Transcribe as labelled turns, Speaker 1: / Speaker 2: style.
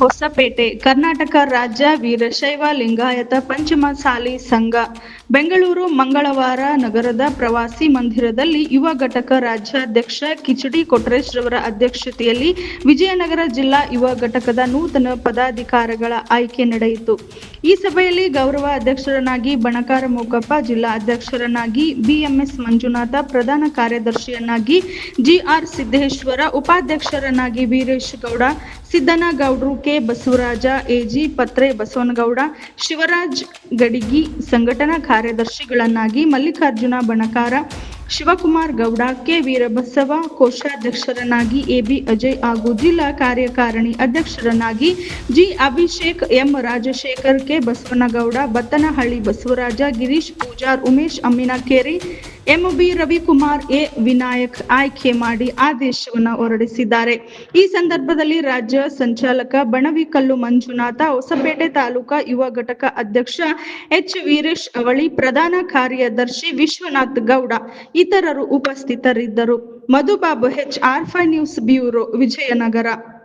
Speaker 1: ಹೊಸಪೇಟೆ, ಕರ್ನಾಟಕ ರಾಜ್ಯ ವೀರಶೈವ ಲಿಂಗಾಯತ ಪಂಚಮಸಾಲಿ ಸಂಘ, ಬೆಂಗಳೂರು ಮಂಗಳವಾರ ನಗರದ ಪ್ರವಾಸಿ ಮಂದಿರದಲ್ಲಿ ಯುವ ಘಟಕ ರಾಜ್ಯಾಧ್ಯಕ್ಷ ಕಿಚಡಿ ಕೊಟ್ರೇಶ್ ರವರ ಅಧ್ಯಕ್ಷತೆಯಲ್ಲಿ ವಿಜಯನಗರ ಜಿಲ್ಲಾ ಯುವ ಘಟಕದ ನೂತನ ಪದಾಧಿಕಾರಿಗಳ ಆಯ್ಕೆ ನಡೆಯಿತು. ಈ ಸಭೆಯಲ್ಲಿ ಗೌರವ ಅಧ್ಯಕ್ಷರನ್ನಾಗಿ ಬಣಕಾರ ಮೂಕಪ್ಪ, ಜಿಲ್ಲಾ ಅಧ್ಯಕ್ಷರನ್ನಾಗಿ ಬಿಎಂಎಸ್ ಮಂಜುನಾಥ, ಪ್ರಧಾನ ಕಾರ್ಯದರ್ಶಿಯನ್ನಾಗಿ ಜಿಆರ್ ಸಿದ್ದೇಶ್ವರ, ಉಪಾಧ್ಯಕ್ಷರನ್ನಾಗಿ ವೀರೇಶ್ ಗೌಡ ಸಿದ್ದನಗೌಡ್ರು ಕೆ. ಬಸವರಾಜ ಎಜಿ ಪತ್ರೆ ಬಸವನಗೌಡ, ಶಿವರಾಜ್ ಗಡಿಗಿ ಸಂಘಟನಾ ಕಾರ್ಯದರ್ಶಿಗಳನ್ನಾಗಿ ಮಲ್ಲಿಕಾರ್ಜುನ ಬಣಕಾರ, ಶಿವಕುಮಾರ್ ಗೌಡ, ಕೆ. ವೀರಬಸವ ಕೋಶಾಧ್ಯಕ್ಷರನ್ನಾಗಿ ಎಬಿ ಅಜಯ್ ಹಾಗೂ ಜಿಲ್ಲಾ ಕಾರ್ಯಕಾರಿಣಿ ಅಧ್ಯಕ್ಷರನ್ನಾಗಿ G. Abhishek M. Rajashekar, K. Basavanagowda, Battanahalli Basavaraja, Girish Pujar, Umesh Amminakeri MB Ravikumar A Vinayak ಆಯ್ಕೆ ಮಾಡಿ ಆದೇಶವನ್ನು ಹೊರಡಿಸಿದ್ದಾರೆ. ಈ ಸಂದರ್ಭದಲ್ಲಿ ರಾಜ್ಯ ಸಂಚಾಲಕ ಬಣವಿಕಲ್ಲು ಮಂಜುನಾಥ, ಹೊಸಪೇಟೆ ತಾಲೂಕಾ ಯುವ ಘಟಕ ಅಧ್ಯಕ್ಷ ಎಚ್ ವೀರೇಶ್ ಅವಳಿ, ಪ್ರಧಾನ ಕಾರ್ಯದರ್ಶಿ ವಿಶ್ವನಾಥ್ ಗೌಡ ಇತರರು ಉಪಸ್ಥಿತರಿದ್ದರು. ಮಧುಬಾಬು ಎಚ್ ಆರ್ ಫೈ ನ್ಯೂಸ್ ಬ್ಯೂರೋ ವಿಜಯನಗರ.